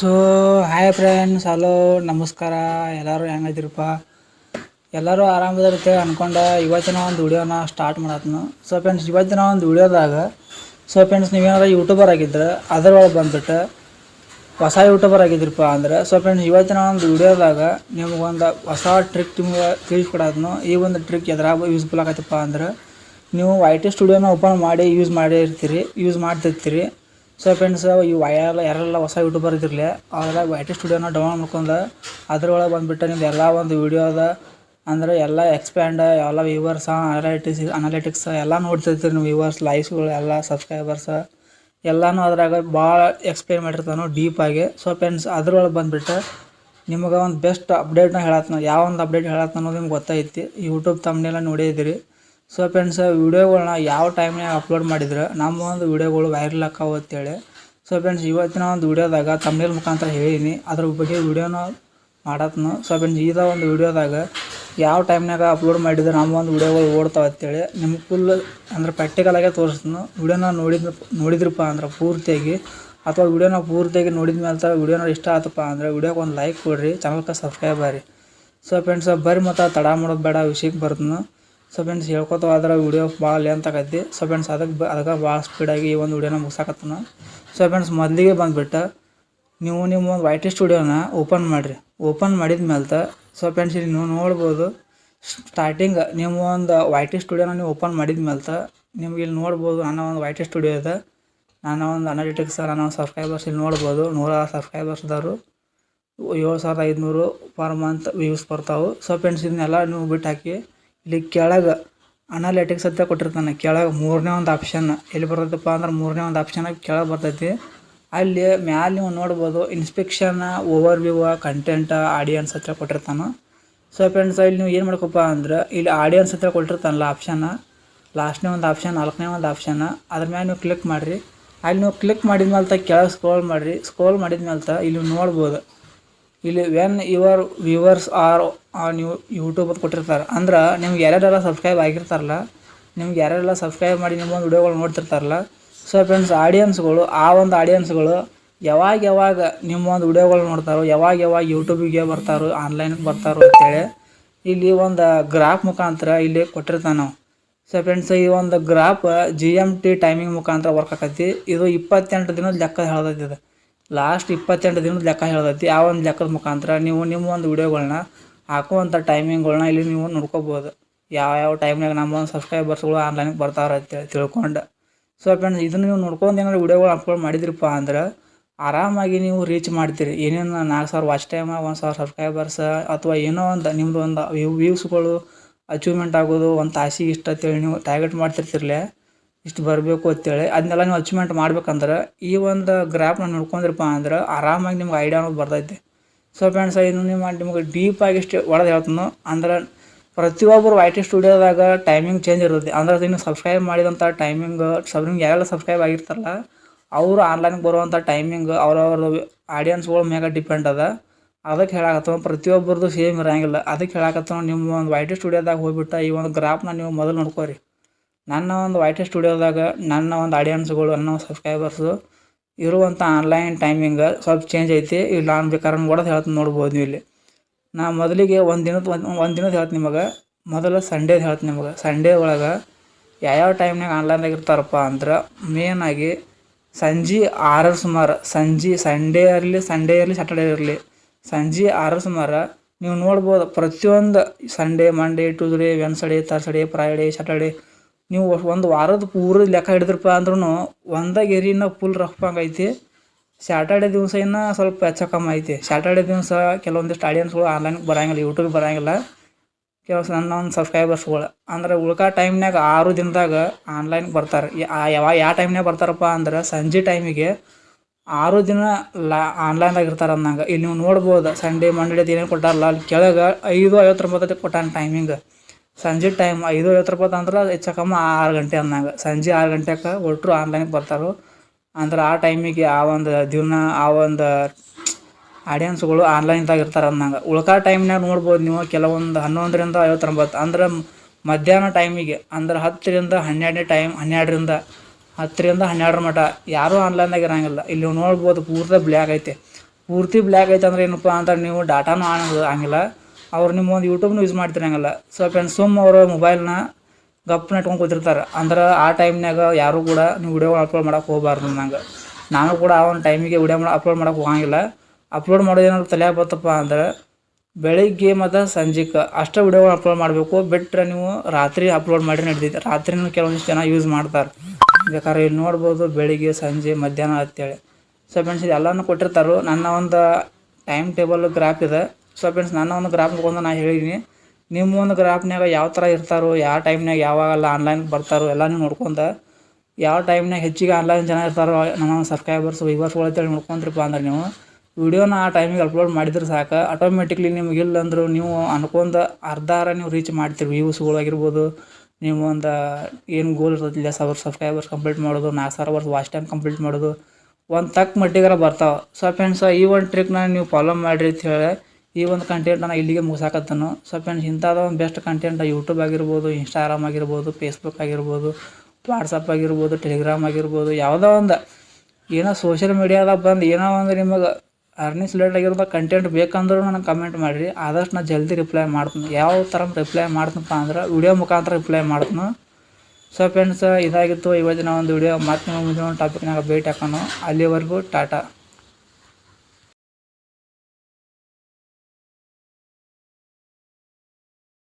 So hi friends hello ನಮಸ್ಕಾರ. ಎಲ್ಲರೂ ಹೆಂಗೈತಿರಪ್ಪ ಎಲ್ಲರೂ ಆರಾಮದಿರುತ್ತೆ ಅಂದ್ಕೊಂಡು ಇವತ್ತಿನ ಒಂದು ವಿಡಿಯೋನ ಸ್ಟಾರ್ಟ್ ಮಾಡತ್ನು. ಸೊ ಫ್ರೆಂಡ್ಸ್ ಇವತ್ತಿನ ಒಂದು ವಿಡಿಯೋದಾಗ ಸೊ ಫ್ರೆಂಡ್ಸ್ ನೀವೇನಾರ ಯೂಟ್ಯೂಬರ್ ಆಗಿದ್ರೆ ಅದರೊಳಗೆ ಬಂದ್ಬಿಟ್ಟು ಹೊಸ ಯೂಟ್ಯೂಬರ್ ಆಗಿದ್ರಪ್ಪ ಅಂದ್ರೆ ಸೊ ಫ್ರೆಂಡ್ಸ್ ಇವತ್ತಿನ ಒಂದು ವಿಡಿಯೋದಾಗ ನಿಮಗೊಂದು ಹೊಸ ಟ್ರಿಕ್ ನಿಮ್ಗೆ ತಿಳಿಸ್ಕೊಡೋದ್ನು ಈ ಒಂದು ಟ್ರಿಕ್ ಎದ್ರಾಗ ಯೂಸ್ಫುಲ್ ಆಗತ್ತಪ್ಪ ಅಂದ್ರೆ, ನೀವು ವೈ ಟಿ ಸ್ಟುಡಿಯೋನ ಓಪನ್ ಮಾಡಿ ಯೂಸ್ ಮಾಡಿರ್ತೀರಿ ಯೂಸ್ ಮಾಡ್ತಿರ್ತೀರಿ. ಸೊ ಫ್ರೆಂಡ್ಸ್ ಈ ಯಾರೆಲ್ಲ ಯಾರೆಲ್ಲ ಹೊಸ ಯೂಟ್ಯೂಬರ್ ಇದ್ದಿರಲಿ, ಅವರೆಲ್ಲ ವೈ ಟಿ ಸ್ಟುಡಿಯೋನ ಡೌನ್ಲೋಡ್ ಮಾಡ್ಕೊಂಡು ಅದ್ರೊಳಗೆ ಬಂದುಬಿಟ್ಟು ನಿಮ್ದು ಎಲ್ಲ ಒಂದು ವಿಡಿಯೋದ ಅಂದ್ರೆ ಎಲ್ಲ ಎಕ್ಸ್ಪ್ಯಾಂಡ್ ಎಲ್ಲ ವ್ಯೂವರ್ಸ್ ಅನಾಲಿಟಿಕ್ಸ್ ಅನಾಲಿಟಿಕ್ಸ್ ಎಲ್ಲ ನೋಡ್ತಿರ್ತೀರಿ ನೀವು ವ್ಯೂವರ್ಸ್ ಲೈವ್ಸ್ಗಳು ಎಲ್ಲ ಸಬ್ಸ್ಕ್ರೈಬರ್ಸ್ ಎಲ್ಲನೂ ಅದ್ರಾಗ ಭಾಳ ಎಕ್ಸ್ಪ್ಲೇನ್ ಮಾಡಿರ್ತಾನೋ ಡೀಪಾಗಿ ಸೊ ಫ್ರೆಂಡ್ಸ್ ಅದ್ರೊಳಗೆ ಬಂದುಬಿಟ್ಟು ನಿಮಗೆ ಒಂದು ಬೆಸ್ಟ್ ಅಪ್ಡೇಟ್ನ ಹೇಳತ್ನ ಯಾವ ಒಂದು ಅಪ್ಡೇಟ್ ಹೇಳತ್ತ ಅನ್ನೋದು ನಿಮ್ಗೆ ಗೊತ್ತೈತಿ ಯೂಟ್ಯೂಬ್ ತಮ್ಮನೆಲ್ಲ ನೋಡಿದಿರಿ. ಸೊ ಫ್ರೆಂಡ್ಸ್ ವೀಡಿಯೋಗಳನ್ನ ಯಾವ ಟೈಮ್ನಾಗ ಅಪ್ಲೋಡ್ ಮಾಡಿದ್ರೆ ನಮ್ಮ ಒಂದು ವೀಡಿಯೋಗಳು ವೈರಲ್ ಆಕಾವು ಅಂತೇಳಿ. ಸೊ ಫ್ರೆಂಡ್ಸ್ ಇವತ್ತಿನ ಒಂದು ವೀಡಿಯೋದಾಗ ತಮ್ಮನೇಲ್ ಮುಖಾಂತರ ಹೇಳಿನಿ. ಅದ್ರ ಬಗ್ಗೆ ವೀಡಿಯೋನ ಮಾಡತ್ನು. ಸೊ ಫ್ರೆಂಡ್ಸ್ ಈಗ ಒಂದು ವೀಡಿಯೋದಾಗ ಯಾವ ಟೈಮ್ನಾಗ ಅಪ್ಲೋಡ್ ಮಾಡಿದ್ರೆ ನಮ್ಮ ಒಂದು ವೀಡಿಯೋಗಳು ಓಡ್ತಾವೆ ಅಂತೇಳಿ ನಿಮ್ಗೆ ಫುಲ್ ಅಂದ್ರೆ ಪ್ರಾಕ್ಟಿಕಲಾಗೆ ತೋರಿಸ್ತೀನಿ. ವೀಡಿಯೋನ ನೋಡಿದ ನೋಡಿದ್ರಪ್ಪ ಅಂದ್ರೆ ಪೂರ್ತಿಯಾಗಿ ಅಥವಾ ವೀಡಿಯೋನ ಪೂರ್ತಿಯಾಗಿ ನೋಡಿದ ಮೇಲೆ ವೀಡಿಯೋನ ಇಷ್ಟ ಆತಪ್ಪ ಅಂದ್ರೆ ವೀಡಿಯೋಗೆ ಒಂದು ಲೈಕ್ ಕೊಡ್ರಿ ಚಾನಲ್ಗೆ ಸಬ್ಸ್ಕ್ರೈಬ್ ಆರಿ ಸೊ ಫ್ರೆಂಡ್ಸ್ ಬರ್ರಿ ಮತ್ತು ತಡ ಮಾಡೋದು ಬೇಡ ವಿಷಯಕ್ಕೆ ಬರ್ತೀನಿ. ಸೊ ಫ್ರೆಂಡ್ಸ್ ಹೇಳ್ಕೊತ ಆದ್ರೆ ವೀಡಿಯೋ ಭಾಳ ಲೆಂತ್ ಆಗೈತಿ. ಸೊ ಫ್ರೆಂಡ್ಸ್ ಅದಕ್ಕೆ ಅದಕ್ಕೆ ಭಾಳ ಸ್ಪೀಡಾಗಿ ಈ ಒಂದು ವೀಡಿಯೋನ ನಾನು. ಸೊ ಫ್ರೆಂಡ್ಸ್ ಮೊದಲಿಗೆ ಬಂದುಬಿಟ್ಟು ನೀವು ನಿಮ್ಮ ಒಂದು ವೈಟ್ ಸ್ಟುಡಿಯೋನ ಓಪನ್ ಮಾಡಿರಿ. ಓಪನ್ ಮಾಡಿದ ಮೇಲೆ ಸೊ ಫ್ರೆಂಡ್ಸ್ ಇಲ್ಲಿ ನೀವು ನೋಡ್ಬೋದು ಸ್ಟಾರ್ಟಿಂಗ್ ನಿಮ್ಮ ಒಂದು ವೈಟಿ ಸ್ಟುಡಿಯೋನ ನೀವು ಓಪನ್ ಮಾಡಿದ ಮೇಲೆ ನಿಮ್ಗೆ ಇಲ್ಲಿ ನೋಡ್ಬೋದು, ನನ್ನ ಒಂದು ವೈಟಿ ಸ್ಟುಡಿಯೋ ಇದೆ. ನನ್ನ ಒಂದು ಅನಾಲಿಟಿಕ್ಸ್ ನನ್ನ ಒಂದು ಸಬ್ಸ್ಕ್ರೈಬರ್ಸ್ ಇಲ್ಲಿ ನೋಡ್ಬೋದು, ನೂರಾರು ಸಬ್ಸ್ಕ್ರೈಬರ್ಸ್ ಇದ್ದಾರು ಏಳು ಸಾವಿರದ ಐದುನೂರು ಪರ್ ಮಂತ್ ವ್ಯೂಸ್ ಬರ್ತಾವೆ. ಸೊ ಫ್ರೆಂಡ್ಸ್ ಇದನ್ನೆಲ್ಲ ನೀವು ಬಿಟ್ಟು ಹಾಕಿ ಇಲ್ಲಿ ಕೆಳಗೆ ಅನಾಲಿಟಿಕ್ಸ್ ಅಂತ ಕೊಟ್ಟಿರ್ತಾನೆ. ಕೆಳಗೆ ಮೂರನೇ ಒಂದು ಆಪ್ಷನ್ ಎಲ್ಲಿ ಬರ್ತದಪ್ಪ ಅಂದ್ರೆ ಮೂರನೇ ಒಂದು ಆಪ್ಷನ್ ಕೆಳಗೆ ಬರ್ತೈತಿ. ಅಲ್ಲಿ ಮ್ಯಾಲೆ ನೀವು ನೋಡ್ಬೋದು inspection overview content audience ಹತ್ರ ಕೊಟ್ಟಿರ್ತಾನೆ. ಸೊ ಫ್ರೆಂಡ್ಸ್ ಇಲ್ಲಿ ನೀವು ಏನು ಮಾಡ್ಕೊಪ್ಪ ಅಂದ್ರೆ ಇಲ್ಲಿ ಆಡಿಯನ್ಸ್ ಹತ್ರ ಕೊಟ್ಟಿರ್ತಾನಲ್ಲ ಆಪ್ಷನ್ ಲಾಸ್ಟ್ನೇ ಒಂದು ಆಪ್ಷನ್ ನಾಲ್ಕನೇ ಒಂದು ಆಪ್ಷನ್ ಅದ್ರ ಮ್ಯಾಲೆ ನೀವು ಕ್ಲಿಕ್ ಮಾಡಿರಿ. ಅಲ್ಲಿ ನೀವು ಕ್ಲಿಕ್ ಮಾಡಿದ ಮೇಲೆ ಕೆಳಗೆ ಸ್ಕ್ರೋಲ್ ಮಾಡಿರಿ. ಸ್ಕ್ರೋಲ್ ಮಾಡಿದ ಮೇಲೆ ಇಲ್ಲಿ ನೋಡ್ಬೋದು. ಇಲ್ಲಿ ವೆನ್ ಯುವರ್ ವ್ಯೂವರ್ಸ್ ಆರ್ ನೀವು ಯೂಟ್ಯೂಬ್ ಅಂತ ಕೊಟ್ಟಿರ್ತಾರೆ. ಅಂದ್ರೆ ನಿಮ್ಗೆ ಯಾರ್ಯಾರೆಲ್ಲ ಸಬ್ಸ್ಕ್ರೈಬ್ ಆಗಿರ್ತಾರಲ್ಲ, ನಿಮ್ಗೆ ಯಾರ್ಯಾರೆಲ್ಲ ಸಬ್ಸ್ಕ್ರೈಬ್ ಮಾಡಿ ನಿಮ್ಮ ಒಂದು ವಿಡಿಯೋಗಳು ನೋಡ್ತಿರ್ತಾರಲ್ಲ ಸೊ ಫ್ರೆಂಡ್ಸ್ ಆಡಿಯನ್ಸ್ಗಳು ಆ ಒಂದು ಆಡಿಯನ್ಸ್ಗಳು ಯಾವಾಗ ಯಾವಾಗ ನಿಮ್ಮ ಒಂದು ವಿಡಿಯೋಗಳು ನೋಡ್ತಾರೋ, ಯಾವಾಗ ಯಾವಾಗ ಯೂಟ್ಯೂಬಿಗೆ ಬರ್ತಾರೋ ಆನ್ಲೈನ್ಗೆ ಬರ್ತಾರೋ ಅಂತೇಳಿ ಇಲ್ಲಿ ಒಂದು ಗ್ರಾಫ್ ಮುಖಾಂತರ ಇಲ್ಲಿ ಕೊಟ್ಟಿರ್ತಾನೆ ನಾವು. ಸೊ ಫ್ರೆಂಡ್ಸ್ ಈ ಒಂದು graph G M T timing ಮುಖಾಂತರ ವರ್ಕ್ ಆಕೈತಿ. ಇದು ಇಪ್ಪತ್ತೆಂಟು ದಿನದ ಲೆಕ್ಕ ಹೇಳ್ದೈತಿ ಇದು. ಲಾಸ್ಟ್ ಇಪ್ಪತ್ತೆಂಟು ದಿನದ ಲೆಕ್ಕ ಹೇಳ್ತೈತಿ ಆ ಒಂದು ಲೆಕ್ಕದ ಮುಖಾಂತರ ನೀವು ನಿಮ್ಮ ಒಂದು ವಿಡಿಯೋಗಳನ್ನ ಹಾಕುವಂಥ ಟೈಮಿಂಗ್ಗಳನ್ನ ಇಲ್ಲಿ ನೀವು ನೋಡ್ಕೋಬೋದು. ಯಾವ ಯಾವ ಟೈಮ್ನಾಗ ನಮ್ಮ ಒಂದು ಸಬ್ಸ್ಕ್ರೈಬರ್ಸ್ಗಳು ಆನ್ಲೈನಿಗೆ ಬರ್ತಾವ್ರ ಅಂತೇಳಿ ತಿಳ್ಕೊಂಡು. ಸೊ ಫ್ರೆಂಡ್ಸ್ ಇದನ್ನು ನೀವು ನೋಡ್ಕೊಂಡು ಏನಾದ್ರು ವಿಡಿಯೋಗಳು ಅಪ್ಲೋಡ್ ಮಾಡಿದ್ರಪ್ಪ ಅಂದ್ರೆ ಆರಾಮಾಗಿ ನೀವು ರೀಚ್ ಮಾಡ್ತೀರಿ. ಏನೇನು ನಾಲ್ಕು ಸಾವಿರ ವಾಚ್ ಟೈಮ್ ಒಂದು ಸಾವಿರ ಸಬ್ಸ್ಕ್ರೈಬರ್ಸ್ ಅಥವಾ ಏನೋ ಒಂದು ನಿಮ್ಮದು ಒಂದು ವ್ಯೂಸ್ಗಳು ಅಚೀವ್ಮೆಂಟ್ ಆಗೋದು, ಒಂದು ತಾಸಿಗೆ ಇಷ್ಟ ಅಂತೇಳಿ ನೀವು ಟಾರ್ಗೆಟ್ ಮಾಡ್ತಿರ್ತಿರ್ಲೆ ಇಷ್ಟು ಬರಬೇಕು ಅಂತೇಳಿ. ಅದನ್ನೆಲ್ಲ ನೀವು ಅಚೀವ್ಮೆಂಟ್ ಮಾಡ್ಬೇಕಂದ್ರೆ ಈ ಒಂದು ಗ್ರಾಫ್ನ ನೋಡ್ಕೊಂಡ್ರಪ್ಪ ಅಂದ್ರೆ ಆರಾಮಾಗಿ ನಿಮ್ಗೆ ಐಡಿಯಾ ಅನ್ನೋದು ಬರ್ತೈತೆ. ಸೊ ಫ್ರೆಂಡ್ಸ್ ಇದು ನಿಮ್ಮ ನಿಮ್ಗೆ ಡೀಪಾಗಿ ಇಷ್ಟು ಒಳಗೆ ಹೇಳ್ತೀನಿ. ಅಂದ್ರೆ ಪ್ರತಿಯೊಬ್ಬರು ವೈ ಟಿ ಸ್ಟುಡಿಯೋದಾಗ ಟೈಮಿಂಗ್ ಚೇಂಜ್ ಇರುತ್ತೆ. ಅಂದ್ರೆ ನೀವು ಸಬ್ಸ್ಕ್ರೈಬ್ ಮಾಡಿದಂಥ ಟೈಮಿಂಗ್ ಸಬ್ ನಿಮ್ಗೆ ಯಾರೆಲ್ಲ ಸಬ್ಸ್ಕ್ರೈಬ್ ಆಗಿರ್ತಾರಲ್ಲ, ಅವರು ಆನ್ಲೈನ್ಗೆ ಬರುವಂಥ ಟೈಮಿಂಗ್ ಅವ್ರವ್ರ ಆಡಿಯನ್ಸ್ಗಳ ಮ್ಯಾಗ ಡಿಪೆಂಡ್ ಅದ. ಅದಕ್ಕೆ ಹೇಳಕತ್ತವ ಪ್ರತಿಯೊಬ್ಬರದು ಸೇಮ್ ಇರೋಂಗಿಲ್ಲ. ಅದಕ್ಕೆ ಹೇಳಕತ್ತವ ನಿಮ್ಮ ಒಂದು ವೈ ಟಿ ಸ್ಟುಡಿಯೋದಾಗ ಹೋಗ್ಬಿಟ್ಟು ಈ ಒಂದು ಗ್ರಾಫ್ನ ನೀವು ಮೊದಲು ನೋಡ್ಕೋರಿ. ನನ್ನ ಒಂದು ವೈಟ್ ಸ್ಟುಡಿಯೋದಾಗ ನನ್ನ ಒಂದು ಆಡಿಯನ್ಸ್ಗಳು ನನ್ನ ಸಬ್ಸ್ಕ್ರೈಬರ್ಸು ಇರುವಂಥ ಆನ್ಲೈನ್ ಟೈಮಿಂಗ್ ಸ್ವಲ್ಪ ಚೇಂಜ್ ಐತಿ. ಇಲ್ಲಿ ನಾನು ಬೇಕಾದ್ರೆ ನೋಡೋದು ಹೇಳ್ತೀನಿ ನೋಡ್ಬೋದು ನೀವು ಇಲ್ಲಿ. ನಾ ಮೊದಲಿಗೆ ಒಂದು ದಿನದ ಒಂದು ಒಂದು ದಿನದ ಹೇಳ್ತೀನಿ ನಿಮಗೆ. ಮೊದಲು ಸಂಡೇದು ಹೇಳ್ತೀನಿ ನಿಮಗೆ. ಸಂಡೇ ಒಳಗೆ ಯಾವ್ಯಾವ ಟೈಮ್ನಾಗ ಆನ್ಲೈನ್ದಾಗ ಇರ್ತಾರಪ್ಪ ಅಂದ್ರೆ ಮೇನಾಗಿ ಸಂಜೆ ಆರರ ಸುಮಾರು, ಸಂಜೆ ಸಂಡೇ ಇರಲಿ ಸಂಡೇ ಇರಲಿ ಸ್ಯಾಟರ್ಡೇ ಇರಲಿ. ಸಂಜೆ ಆರರ ಸುಮಾರು ನೀವು ನೋಡ್ಬೋದು ಪ್ರತಿಯೊಂದು Sunday Monday Tuesday Wednesday Thursday Friday Saturday ನೀವು ಒಂದು ವಾರದ ಪೂರ ಲೆಕ್ಕ ಹಿಡಿದ್ರಪ್ಪ ಅಂದ್ರೂ ಒಂದಾಗ ಏರಿನ ಫುಲ್ ರಫ್ ಐತಿ. ಸ್ಯಾಟರ್ಡೆ ದಿವಸ ಇನ್ನು ಸ್ವಲ್ಪ ಹೆಚ್ಚು ಕಮ್ಮಿ ಐತಿ. ಸ್ಯಾಟರ್ಡೆ ದಿವಸ ಕೆಲವೊಂದಿಷ್ಟು ಆಡಿಯನ್ಸ್ಗಳು ಆನ್ಲೈನ್ಗೆ ಬರೋಂಗಿಲ್ಲ ಯೂಟ್ಯೂಬ್ ಬರೋಂಗಿಲ್ಲ. ಕೆಲವು ನನ್ನ ಒಂದು ಸಬ್ಸ್ಕ್ರೈಬರ್ಸ್ಗಳು ಅಂದ್ರೆ ಉಳ್ಕಾ ಟೈಮ್ನಾಗ ಆರು ದಿನದಾಗ ಆನ್ಲೈನ್ಗೆ ಬರ್ತಾರೆ. ಯಾವಾಗ ಯಾವ ಟೈಮ್ನಾಗ ಬರ್ತಾರಪ್ಪ ಅಂದ್ರೆ ಸಂಜೆ ಟೈಮಿಗೆ ಆರು ದಿನ ಲಾ ಆನ್ಲೈನ್ದಾಗ ಇರ್ತಾರೆ ಅಂದಂಗೆ. ಇಲ್ಲಿ ನೀವು ನೋಡ್ಬೋದು ಸಂಡೇ ಮಂಡೇ ದಿನ ಕೊಟ್ಟಾರಲ್ಲ, ಅಲ್ಲಿ ಕೆಳಗೆ ಐದು ಐವತ್ತೊಂಬತ್ತು ಕೊಟ್ಟಾನ ಟೈಮಿಂಗ್ ಸಂಜೆ ಟೈಮ್ ಐದು ಐವತ್ತು ರೂಪಾಯಿ ಅಂದ್ರೆ ಹೆಚ್ಚು ಕಮ್ಮಿ ಆರು ಗಂಟೆ ಅಂದಂಗೆ. ಸಂಜೆ ಆರು ಗಂಟೆಗೆ ಒಟ್ಟರು ಆನ್ಲೈನ್ಗೆ ಬರ್ತಾರೆ. ಅಂದ್ರೆ ಆ ಟೈಮಿಗೆ ಆ ಒಂದು ದಿನ ಆ ಒಂದು ಆಡಿಯನ್ಸ್ಗಳು ಆನ್ಲೈನ್ದಾಗ ಇರ್ತಾರೆ ಅಂದಂಗೆ. ಉಳ್ಕಾ ಟೈಮ್ನಾಗ ನೋಡ್ಬೋದು ನೀವು, ಕೆಲವೊಂದು ಹನ್ನೊಂದರಿಂದ ಐವತ್ತೊಂಬತ್ತು, ಅಂದ್ರೆ ಮಧ್ಯಾಹ್ನ ಟೈಮಿಗೆ ಅಂದ್ರೆ ಹತ್ತರಿಂದ ಹನ್ನೆರಡನೇ ಟೈಮ್ ಹನ್ನೆರಡರಿಂದ ಹತ್ತರಿಂದ ಹನ್ನೆರಡರ ಮಟ ಯಾರೂ ಆನ್ಲೈನ್ದಾಗ ಇರೋಂಗಿಲ್ಲ. ಇಲ್ಲಿ ನೋಡ್ಬೋದು ಪೂರ್ತಿ ಬ್ಲ್ಯಾಕ್ ಐತೆ. ಪೂರ್ತಿ ಬ್ಲ್ಯಾಕ್ ಐತೆ ಅಂದ್ರೆ ಏನಪ್ಪ ಅಂದ್ರೆ ನೀವು ಡಾಟಾನು ಆನ್ ಆಗಿಲ್ಲ ಅವ್ರು ನಿಮ್ಮ ಒಂದು ಯೂಟ್ಯೂಬ್ನು ಯೂಸ್ ಮಾಡ್ತಿರಂಗಿಲ್ಲ. ಸೊ ಫ್ರೆಂಡ್ಸ್ ಸುಮ್ಮ ಅವರು ಮೊಬೈಲ್ನ ಗಪ್ಪನ ಇಟ್ಕೊಂಡು ಕೂತಿರ್ತಾರೆ. ಅಂದ್ರೆ ಆ ಟೈಮ್ನಾಗ ಯಾರೂ ಕೂಡ ನೀವು ವಿಡಿಯೋ ಅಪ್ಲೋಡ್ ಮಾಡಕ್ಕೆ ಹೋಗಬಾರ್ದು ನಂಗೆ ನಾನು ಕೂಡ ಆ ಒಂದು ಟೈಮಿಗೆ ವಿಡಿಯೋ ಮಾಡಿ ಅಪ್ಲೋಡ್ ಮಾಡೋಕೆ ಹೋಗಂಗಿಲ್ಲ. ಅಪ್ಲೋಡ್ ಮಾಡೋದೇನಾದ್ರು ತಲೆ ಬತ್ತಪ್ಪ ಅಂದ್ರೆ ಬೆಳಿಗ್ಗೆ ಮತ್ತು ಸಂಜೆಗೆ ಅಷ್ಟೇ ವಿಡಿಯೋ ಅಪ್ಲೋಡ್ ಮಾಡಬೇಕು. ಬಿಟ್ಟರೆ ನೀವು ರಾತ್ರಿ ಅಪ್ಲೋಡ್ ಮಾಡಿ ನಡ್ದೈತೆ ರಾತ್ರಿನೂ ಕೆಲವೊಂದಿಷ್ಟು ಜನ ಯೂಸ್ ಮಾಡ್ತಾರೆ. ಬೇಕಾದ್ರೆ ಇಲ್ಲಿ ನೋಡ್ಬೋದು ಬೆಳಿಗ್ಗೆ, ಸಂಜೆ, ಮಧ್ಯಾಹ್ನ ಅಂತೇಳಿ. ಸೊ ಫ್ರೆಂಡ್ಸ್ ಎಲ್ಲನೂ ಕೊಟ್ಟಿರ್ತಾರೆ. ನನ್ನ ಒಂದು ಟೈಮ್ ಟೇಬಲ್ ಗ್ರಾಫ್ ಇದೆ. ಸೊ ಫ್ರೆಂಡ್ಸ್ ನನ್ನ ಒಂದು ಗ್ರಾಫ್ ನೋಡ್ಕೊಂಡು ನಾನು ಹೇಳಿದ್ದೀನಿ ನಿಮ್ಮ ಒಂದು ಗ್ರಾಫ್ನಾಗ ಯಾವ ಥರ ಇರ್ತಾರೋ, ಯಾವ ಟೈಮ್ನಾಗ ಯಾವಾಗೆಲ್ಲ ಆನ್ಲೈನ್ ಬರ್ತಾರೋ ಎಲ್ಲ ನೀವು ನೋಡ್ಕೊಂತ ಯಾವ ಟೈಮ್ನಾಗ ಹೆಚ್ಚಿಗೆ ಆನ್ಲೈನ್ ಜನ ಇರ್ತಾರೋ ನಮ್ಮ ಸಬ್ಸ್ಕ್ರೈಬರ್ಸ್ ವಿವರ್ಸ್ಗಳು ಅಂತೇಳಿ ನೋಡ್ಕೊಂತಿರಪ್ಪ ಅಂದ್ರೆ ನೀವು ವಿಡಿಯೋನ ಆ ಟೈಮಿಗೆ ಅಪ್ಲೋಡ್ ಮಾಡಿದ್ರೆ ಸಾಕು. ಆಟೋಮೆಟಿಕ್ಲಿ ನಿಮ್ಗೆ ಇಲ್ಲ ಅಂದರೂ ನೀವು ಅನ್ಕೊಂಡ ಅರ್ಧಾರ ನೀವು ರೀಚ್ ಮಾಡ್ತೀರಿ ವ್ಯೂಸ್ಗಳು ಆಗಿರ್ಬೋದು. ನೀವು ಒಂದು ಏನು ಗೋಲ್ ಇರ್ತೈತಿಲ್ಲ ಸಾವಿರ ಸಬ್ಸ್ಕ್ರೈಬರ್ಸ್ ಕಂಪ್ಲೀಟ್ ಮಾಡೋದು ನಾಲ್ಕು ಸಾವಿರ ವರ್ಷ ವಾಚ್ ಟೈಮ್ ಕಂಪ್ಲೀಟ್ ಮಾಡೋದು, ಒಂದು ತಕ್ಕ ಮಟ್ಟಿಗಾರ ಬರ್ತಾವೆ. ಸೊ ಫ್ರೆಂಡ್ಸ್ ಈ ಒಂದು ಟ್ರಿಕ್ನ ನೀವು ಫಾಲೋ ಮಾಡಿರಿ ಅಂತ ಹೇಳಿ ಈ ಒಂದು ಕಂಟೆಂಟ್ ನಾನು ಇಲ್ಲಿಗೆ ಮುಗಿಸಾಕತ್ತನು. ಸೊ ಫ್ರೆಂಡ್ಸ್ ಇಂಥದ್ದು ಒಂದು ಬೆಸ್ಟ್ ಕಂಟೆಂಟ್ ಯೂಟ್ಯೂಬ್ ಆಗಿರ್ಬೋದು ಇನ್ಸ್ಟಾಗ್ರಾಮ್ ಆಗಿರ್ಬೋದು ಫೇಸ್ಬುಕ್ ಆಗಿರ್ಬೋದು ವಾಟ್ಸಪ್ ಆಗಿರ್ಬೋದು ಟೆಲಿಗ್ರಾಮ್ ಆಗಿರ್ಬೋದು, ಯಾವುದೋ ಒಂದು. ಏನೋ ಸೋಷಿಯಲ್ ಮೀಡಿಯಾದಾಗ ಬಂದು ಏನೋ ಒಂದು ನಿಮಗೆ ಅರ್ನಿಂಗ್ಸ್ ರಿಲೇಟೆಡ್ ಆಗಿರೋದು ಕಂಟೆಂಟ್ ಬೇಕಂದ್ರೂ ನನಗೆ ಕಮೆಂಟ್ ಮಾಡಿರಿ. ಆದಷ್ಟು ನಾನು ಜಲ್ದಿ ರಿಪ್ಲೈ ಮಾಡ್ತೀನಿ. ಯಾವ ಥರ ರಿಪ್ಲೈ ಮಾಡ್ತೀನಪ್ಪ ಅಂದ್ರೆ ವಿಡಿಯೋ ಮುಖಾಂತರ ರಿಪ್ಲೈ ಮಾಡ್ತೀನಿ. ಸೊ ಫ್ರೆಂಡ್ಸ್ ಇದಾಗಿತ್ತು. ಇವತ್ತಿನ ಒಂದು ವಿಡಿಯೋ ಮತ್ತೆ ಮುಂದಿನ ಒಂದು ಟಾಪಿಕ್ನಾಗ ಭೇಟಿ ಹಾಕೋಣ. ಅಲ್ಲಿವರೆಗೂ ಟಾಟಾ.